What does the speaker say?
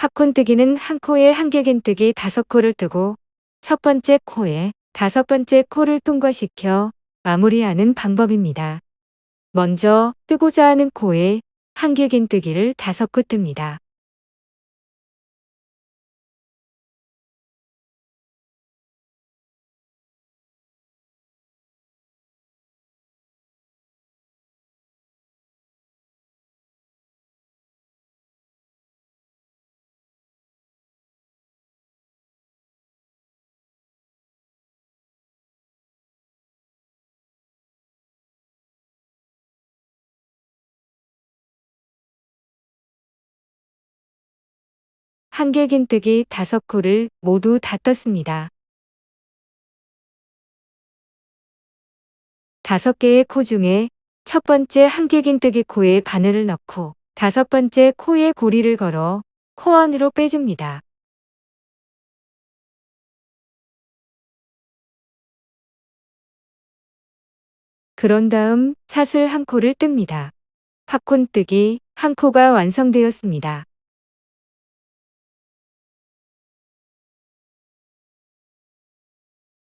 팝콘 뜨기는 한 코에 한길긴뜨기 다섯 코를 뜨고 첫 번째 코에 다섯 번째 코를 통과시켜 마무리하는 방법입니다. 먼저 뜨고자 하는 코에 한길긴 뜨기를 다섯 코 뜹니다. 한길긴뜨기 다섯 코를 모두 다 떴습니다. 다섯 개의 코 중에 첫 번째 한길긴뜨기 코에 바늘을 넣고 다섯 번째 코에 고리를 걸어 코 안으로 빼줍니다. 그런 다음 사슬 한 코를 뜹니다. 팝콘 뜨기 한 코가 완성되었습니다.